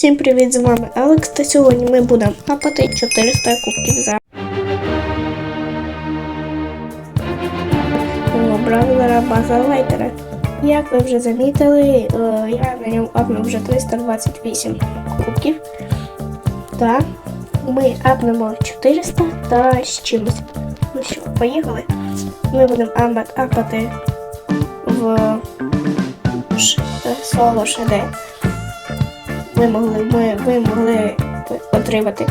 Всім привіт, з вами Алекс, та сьогодні ми будемо апати 400 кубків за О, браузера база лайтера. Як ви вже замітили, е, я на ньому апнув вже 328 кубків. Та ми апнемо 400 та з чимось. Ну що, поїхали? Ми будемо апа- апати в е, соло ШД ви могли, ми, ви могли отримати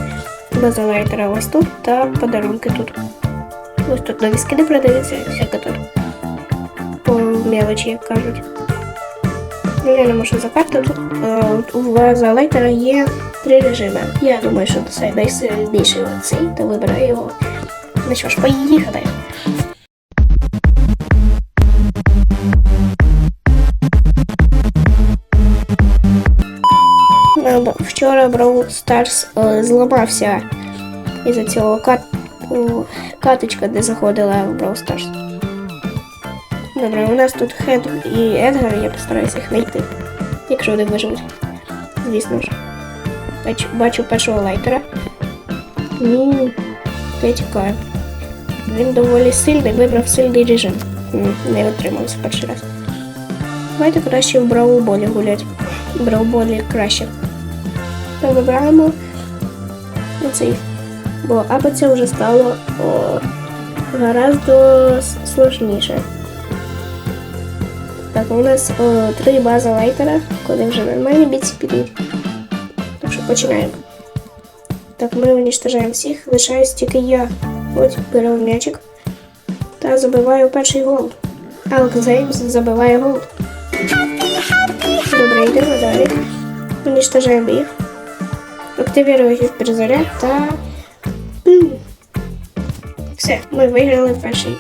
базалайтера ось тут та подарунки тут. Ось тут нові скини продаються, всяке тут. По мелочі, як кажуть. Ну, Я не можу за карту тут. У базалайтера є три режими. Я думаю, що це найсильніший цей, та вибираю його. Ну що ж, поїхали. Вчора Brawl Stars е, зламався із-за цього кат... каточка, де заходила в Brawl Stars. Добре, у нас тут Хед і Едгар, я постараюся їх знайти, якщо вони виживуть. Звісно ж. Бачу, бачу першого лайтера. Ні, я тікаю. Він доволі сильний, вибрав сильний режим. Не отримався перший раз. Давайте краще в Брауболі гулять. Брауболі краще. Та вибираємо оцей. Бо або це вже стало о, гораздо сложніше. Так, у нас о, три бази лайтера, коли вже нормальні бійці підуть. Так що починаємо. Так, ми уничтожаємо всіх, лишаюсь тільки я. От беру м'ячик та забиваю перший гол. Алк Зеймс забиває гол. Добре, йдемо далі. Уничтожаємо їх. Активірую гіперзаряд та. Все, ми виграли перший.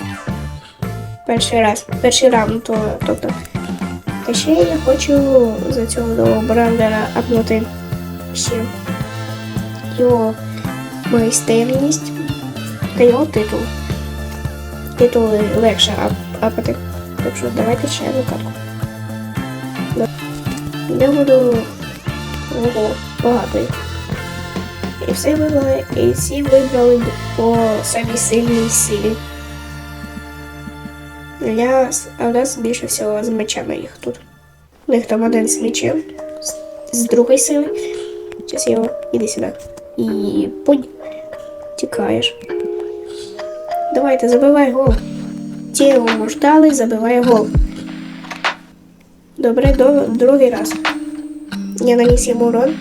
Перший раз. Перший раунд, то, тобто. Та ще я хочу за цього нового брандера апнути ще його майстерність та його титул. Титул легше ап апати. Так що давайте ще одну катку. Я буду ого, багато їх. І все вибрали, і всі вибрали по самій сильній силі. Я, с- а у нас більше всього з мечами їх тут. У них там один з мечем, з, з другої сили. Зараз я його іди сюди. І пунь. Тікаєш. Давайте, забивай гол. Ті його ждали, забиває гол. Добре, до, другий раз. Я наніс йому урон.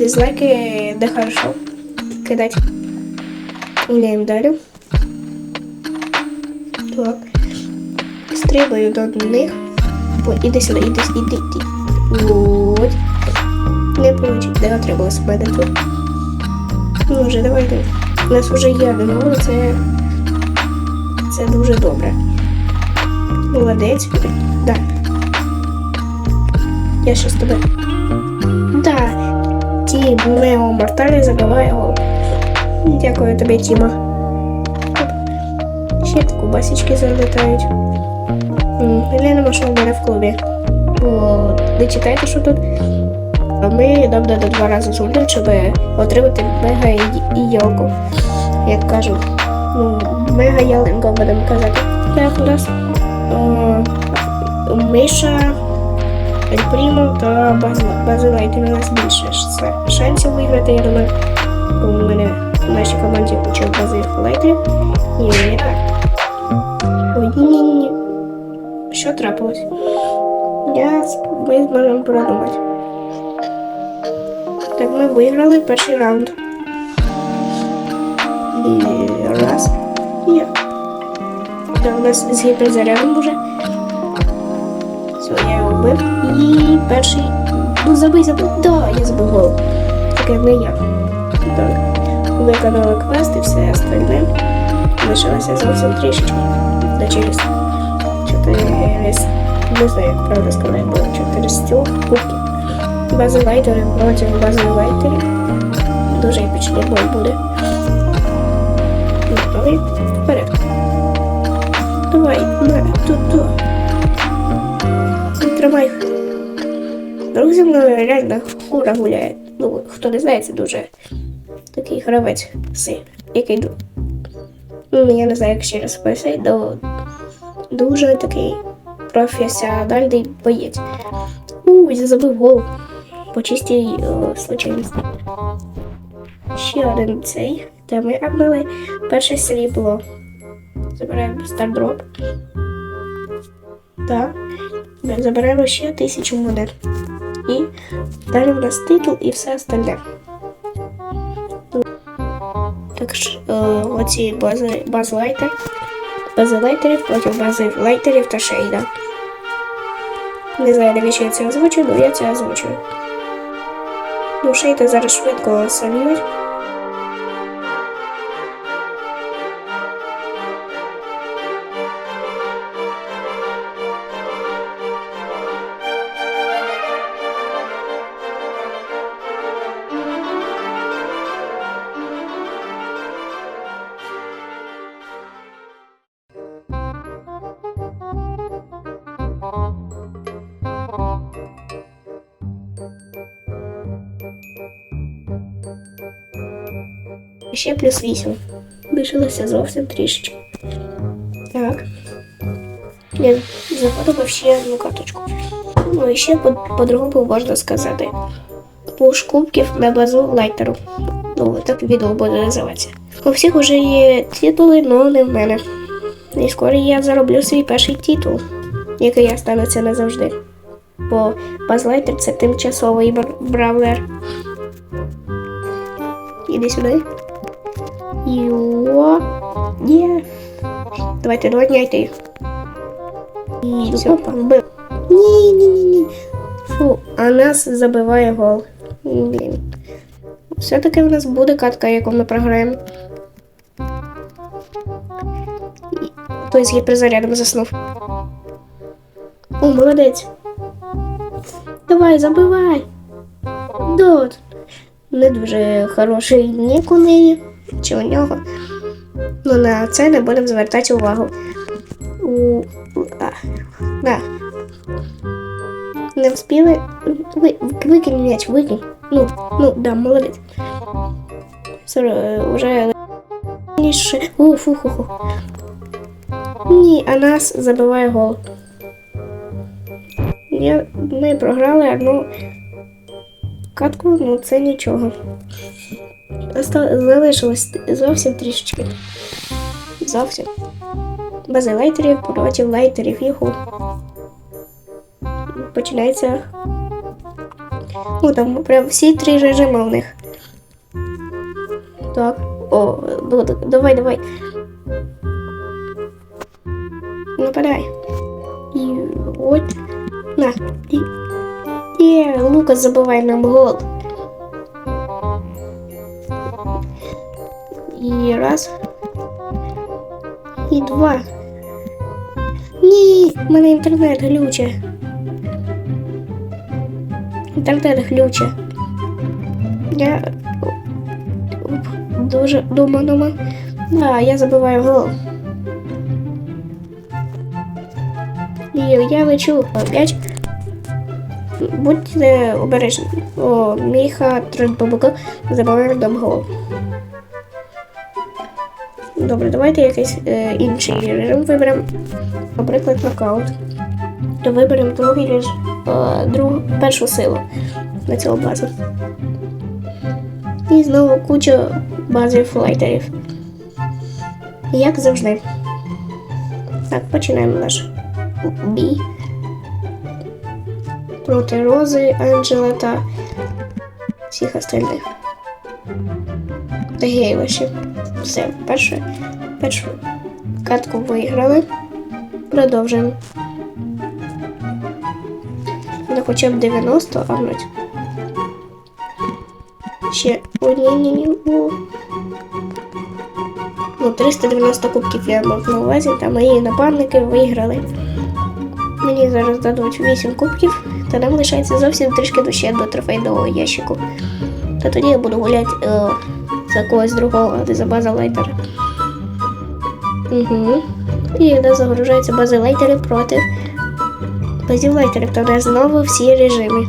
Дизлайки де хорошо. Кидать. Гуляємо далі. Так. Стрибаю до них. О, іди сюди, іди, іди, іди. От. Не получить, де отрималось в мене тут. Ну вже давайте. У нас вже є один це. Це дуже добре. Молодець. Да. Я щас тебе. Ті Мео Морталі забиває гол. Дякую тобі, Тіма. Ще таку басічки залітають. М, Я не в мене в клубі. Бо не читайте, що тут. Ми нам надо два рази зульден, щоб отримати мега і, і йолку. Як кажуть. Ну, мега ялинка будемо казати. Так, у нас Миша, Ель Прімо та Базил- Базилайт. У нас більше шансів виграти, я думаю. У мене в нашій команді учив Базилайти. І я. Ой, ні-ні-ні. Що трапилось? Я ми зможемо продумати. Так, ми виграли перший раунд. І раз. Є. Да, у нас з гіперзарядом уже. Все, його. І перший. Ну забий, забий. Да, я забив гол. Таке не я. Так. Виконали квест і все остальне. Лишилося зовсім трішечки. До через 4. Не знаю, як правильно сказати, було 4 стіл кубки. Бази лайтери проти бази лайтерів. Дуже епічний бой буде. Готовий? Вперед. Давай, на, тут, тут. Тримай. Друг зі мною реально хура гуляє. Ну, хто не знає, це дуже такий гравець, си, який ну, я не знаю, як ще раз пояснити, до дуже такий професіональний боєць. Уй, забив гол. По чистій е, случайності. Ще один цей, де ми апнули перше срібло. Забираємо стардроп. Так. Ми заберемо ще тисячу монет. І далі в нас титул і все остальне. Так ж е, оці бази, бази лайтер. Бази лайтерів проти бази лайтерів та шейда. Не знаю, навіщо я це озвучую, але я це озвучую. Ну, шейда зараз швидко солюють. Ще плюс 8. Лишилося зовсім трішечки. Так. Я заходимо ще одну карточку. Ну і ще по- по-другому можна сказати. Пуш кубків на базу лайтеру. Ну, так відео буде називатися. У всіх вже є титули, але не в мене. І скоро я зароблю свій перший титул, який я станеться назавжди. Бо базлайтер це тимчасовий бр- бравлер. Іди сюди. Йо. Є. Давайте доводняйте їх. І все, вбив. Ні, ні, ні, ні. Фу, а нас забиває гол. Блін. Все-таки в нас буде катка, яку ми програємо. І- Тобто я заснув. О, молодець. Давай, забивай. Дот. Не дуже хороший нік у неї чи у нього. Ну на це не будемо звертати увагу. У... А, да. Не вспіли. Ви... Викинь м'яч, викинь. Ну, ну, да, молодець. Е, уже. О, фу. Ні, а нас забиває гол. Я... Ми програли одну катку, ну це нічого. Залишилось зовсім трішечки. Зовсім. Без лайтерів проти лайтерів його. Починається. Ну там прям всі три режими у них. Так. О, ну, давай, давай. Нападай. І от. На. І. Є, Лукас забиває нам гол. І раз. І два. Ні, в мене інтернет глюче. Інтернет глюче. Я дуже дома дома. Да, я забиваю гол. І я лечу опять. Будьте обережні. О, Міха Тренбабука забиває нам гол. Добре, давайте якийсь е, інший режим виберемо. Наприклад, нокаут. То виберемо другий режим, е, другу, першу силу на цю базу. І знову куча базів лайтерів. Як завжди. Так, починаємо наш бій. Проти Рози, Анджела та всіх остальних. Та Гейла ще. Все, першу, першу катку виграли. Продовжуємо. Ну, хоча б 90 авнуть. Ще о, ні, ні, ні. Ну, 390 кубків я мав на увазі, та мої напарники виграли. Мені зараз дадуть 8 кубків, та нам лишається зовсім трішки ще до трофейного ящику. Та тоді я буду гуляти е, за когось другого, не за база лайтера. Угу. І де загружаються бази лайтери проти базів лайтерів. Та в нас знову всі режими.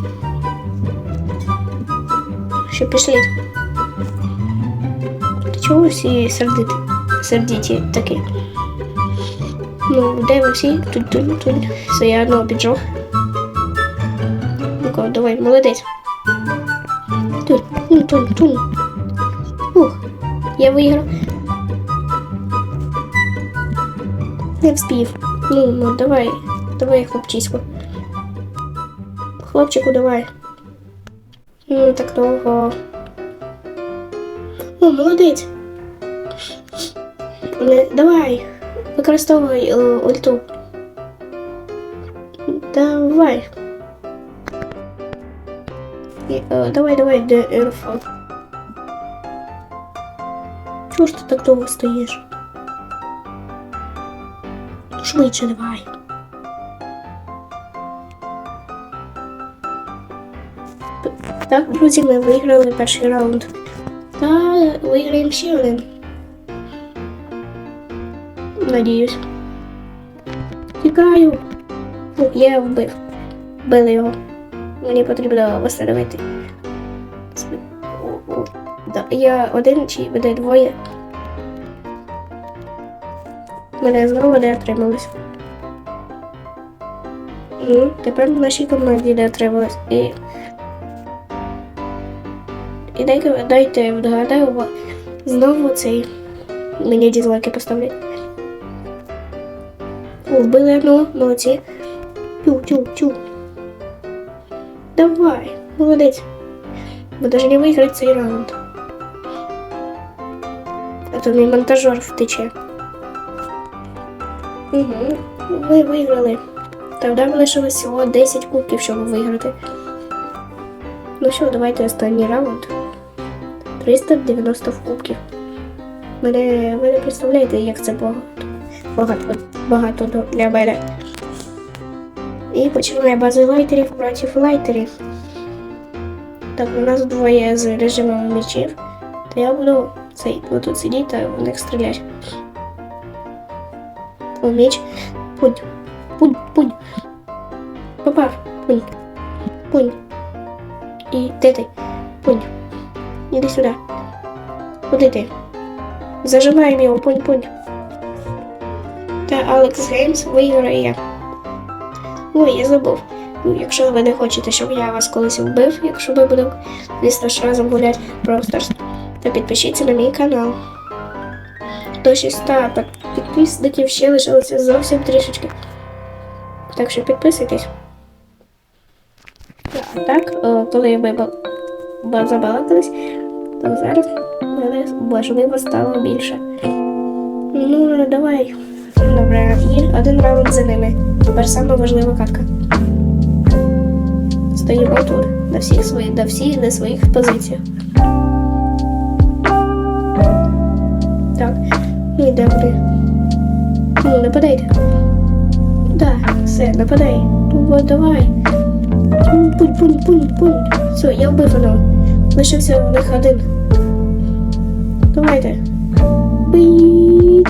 що пішліть. Чого всі сердиті? Сердиті такі? Ну, де ви всі? Тут, тут, тут. Все, я одного піджог. Ну-ка, давай, молодець. Тут, тут, тут, я виграв. Не вспів. Ну, ну, давай, давай, хлопчисько. Хлопчику, давай. Ну, так довго. О, молодець. Давай, використовуй е, ульту. Давай. Е, давай, давай, де РФ. Чого ж ти так довго стоїш? Швидше давай. Так, друзі, ми виграли перший раунд. Та виграємо ще один. Надіюсь. Тікаю. О, Я вбив. Вбили його. Мені потрібно встановити. Я один чи буде двоє. Мене знову не отрималось. Ну, тепер в нашій команді не отрималось. І і дайте, дайте вгадаю, знову цей мені дізлайки поставлять. Вбили одного, молодці. Тю, тю, тю. Давай, молодець. Ми даже не виграти цей раунд. А то мій монтажер втече. Угу. Ви виграли. Тогда лишилось всього 10 кубків, щоб виграти. Ну що, давайте останній раунд. 390 кубків. Мене, ви не представляєте, як це багато. Багато, багато для мене. І починає бази лайтерів проти лайтерів. Так, у нас двоє з режимом мечів. То я буду цей, тут сидіти та в них стріляти. О, меч. Пунь. Пунь, пунь. Попав. Пунь. Пунь. І де ти? Пунь. Іди сюди. Куди ти? Зажимаємо його, пунь, пунь. Та Алекс Геймс виграє. Ой, я забув. Ну, якщо ви не хочете, щоб я вас колись вбив, якщо ми будемо звісно ж разом гуляти Stars, то підпишіться на мій канал. До 600 під- підписників ще лишилося зовсім трішечки. Так що підписуйтесь. А так, е, коли ми забалакались, то зараз мене важливо стало більше. Ну, давай. Добре, і один раунд за ними. Тепер саме важлива катка. Стоїмо тут, на всіх своїх, на всіх на своїх позиціях. Так, і де Ну, нападайте. Да, все, нападай. Ну, от, давай. Пунь, пунь, пунь, пунь. Все, я вбив одного. Лишився в них один. Давайте. Бий.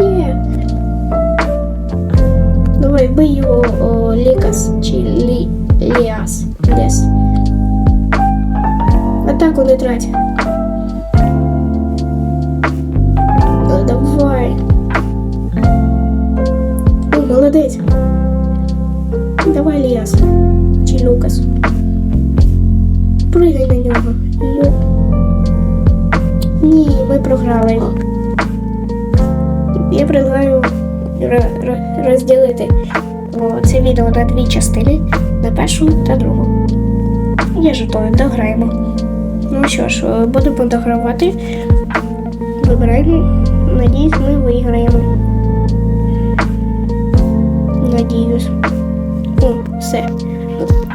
Ні. Давай, бий його о, Лікас чи Лі, Ліас. Лес. Атаку не трать. Ліас. Чи Лукас. На нього. Йоп. Ні, ми програли. Я предлагаю ро- ро- розділити це відео на дві частини, на першу та другу. Я жартую, дограємо. Ну що ж, будемо догравати. Вибираємо. Надіюсь, ми виграємо. Надіюсь. Все.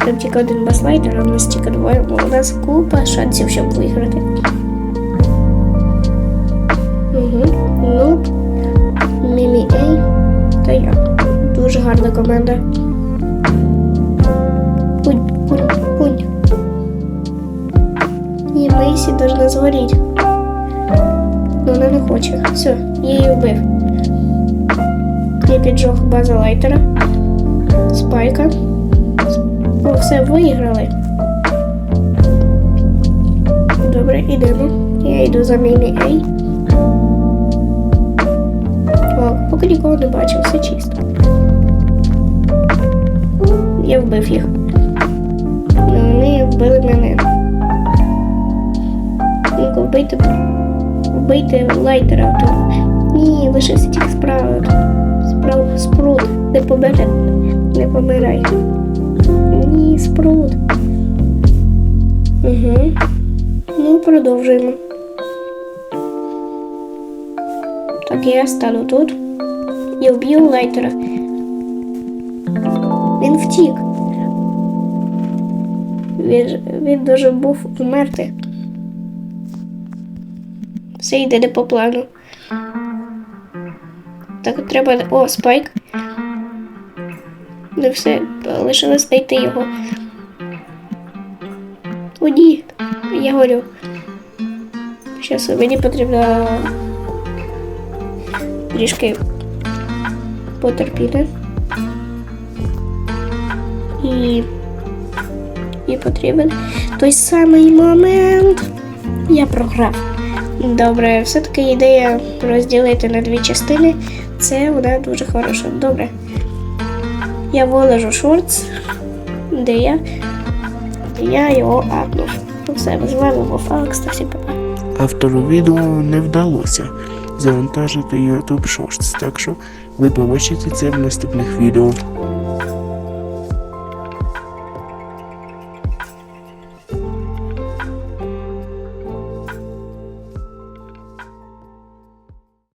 Там тільки один баслайдер, а у нас тільки двоє, у нас купа шансів, щоб виграти. Угу. Ну, Мімі Ей та я. Дуже гарна команда. Пунь, пунь, пунь. І Мейсі должна згоріти. Но вона не хоче. Все, я її вбив. Я піджог база лайтера. Спайка. О, все, виграли. Добре, ідемо. Я йду за міні Ей. О, поки нікого не бачив, все чисто. Я вбив їх. Ну, Вони вбили мене. Ну-ка, вбийте. Вбийте лайтера тут. Ні, лишився тільки справа. Справа спрут. Не помирай. Не помирай. Ні, спрут. Угу. Ну, продовжуємо. Так, я стану тут. Я вб'ю лайтера. Він втік. Він, він дуже був вмерти. Все йде не по плану. Так, треба. О, спайк. Ну все, лишилось знайти його. О, ні, я горю. Щас мені потрібно трішки потерпіти. І, і потрібен той самий момент. Я програв. Добре, все-таки ідея розділити на дві частини. Це вона дуже хороша. Добре. Я виложу шурц, де я, де я його апнув. Ну все, вами був Алекс та всі пока. Автору відео не вдалося завантажити YouTube Shorts, так що ви побачите це в наступних відео.